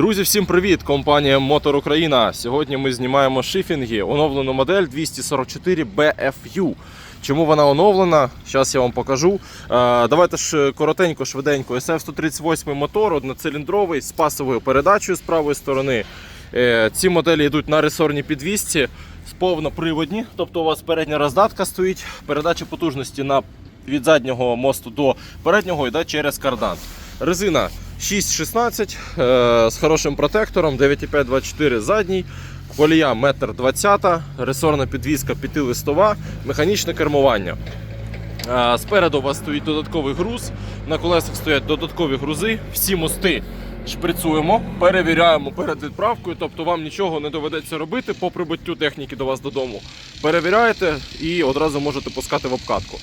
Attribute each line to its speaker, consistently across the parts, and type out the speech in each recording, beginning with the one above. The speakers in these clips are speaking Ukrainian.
Speaker 1: Друзі, всім привіт! Компанія Мотор Україна. Сьогодні ми знімаємо шифінги, оновлену модель 244 BFU. Чому вона оновлена? Зараз я вам покажу. Е, давайте ж коротенько, швиденько. SF-138 мотор, одноциліндровий з пасовою передачею з правої сторони. Е, ці моделі йдуть на ресорні підвісці, з повноприводні. Тобто у вас передня роздатка стоїть, передача потужності на, від заднього мосту до переднього йде через кардан. Резина 6,16 е, з хорошим протектором, 9,524 задній, колія 1,20 м, ресорна підвізка 5-листова, механічне кермування. Е, Спереду у вас стоїть додатковий груз, на колесах стоять додаткові грузи, всі мости шприцуємо, перевіряємо перед відправкою, тобто вам нічого не доведеться робити по прибуттю техніки до вас додому. Перевіряєте і одразу можете пускати в обкатку.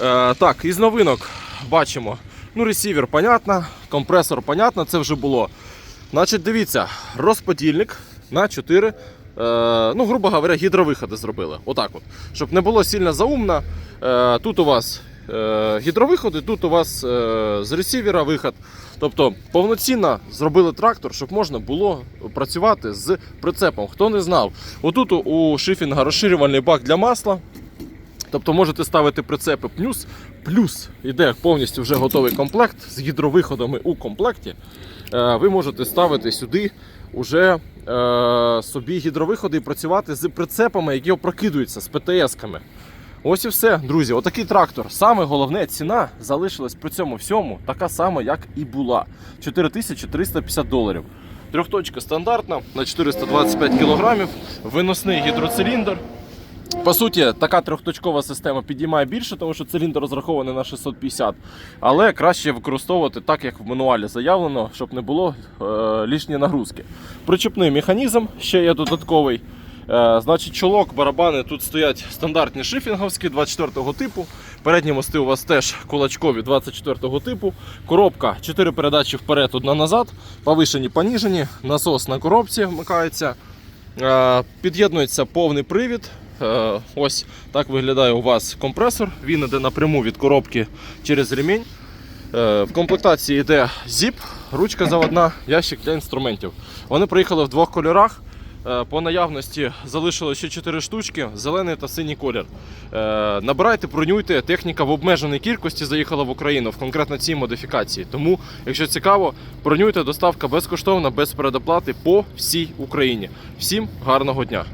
Speaker 1: Е, так, із новинок бачимо. Ну, ресівер, понятно, компресор, понятно, це вже було. Значить, дивіться, розподільник на 4, е, ну, грубо говоря, гідровиходи зробили. Отак от. Щоб не було сильно заумно. Е, тут у вас е, гідровиходи, тут у вас з ресівера виход. Тобто повноцінно зробили трактор, щоб можна було працювати з прицепом. Хто не знав, отут у шифінга розширювальний бак для масла. Тобто можете ставити прицепи плюс, плюс іде повністю вже готовий комплект з гідровиходами у комплекті. Е, Ви можете ставити сюди уже е, собі гідровиходи і працювати з прицепами, які опрокидуються з ПТС-ками. Ось і все, друзі. Отакий трактор. Саме головне ціна залишилась при цьому всьому така сама, як і була. 4350 доларів. Трьохточка стандартна на 425 кг, виносний гідроциліндр. По суті, така трьохточкова система підіймає більше, тому що циліндр розрахований на 650, але краще використовувати так, як в мануалі заявлено, щоб не було е, лишньої нагрузки. Причепний механізм ще є додатковий. Е, значить, чолок, барабани тут стоять стандартні шифінговські 24-го типу. Передні мости у вас теж кулачкові 24-го типу. Коробка 4 передачі вперед, одна назад, повишені, поніжені, насос на коробці вмикається. Е, Під'єднується повний привід. Е, Ось так виглядає у вас компресор. Він йде напряму від коробки через ремінь. Е, В комплектації йде зіп, ручка заводна, ящик для інструментів. Вони приїхали в двох кольорах. Е, По наявності залишилося ще 4 штучки, зелений та синій колір. Набирайте, бронюйте. Техніка в обмеженій кількості заїхала в Україну в конкретно цій модифікації. Тому, якщо цікаво, бронюйте доставка безкоштовна, без передоплати по всій Україні. Всім гарного дня!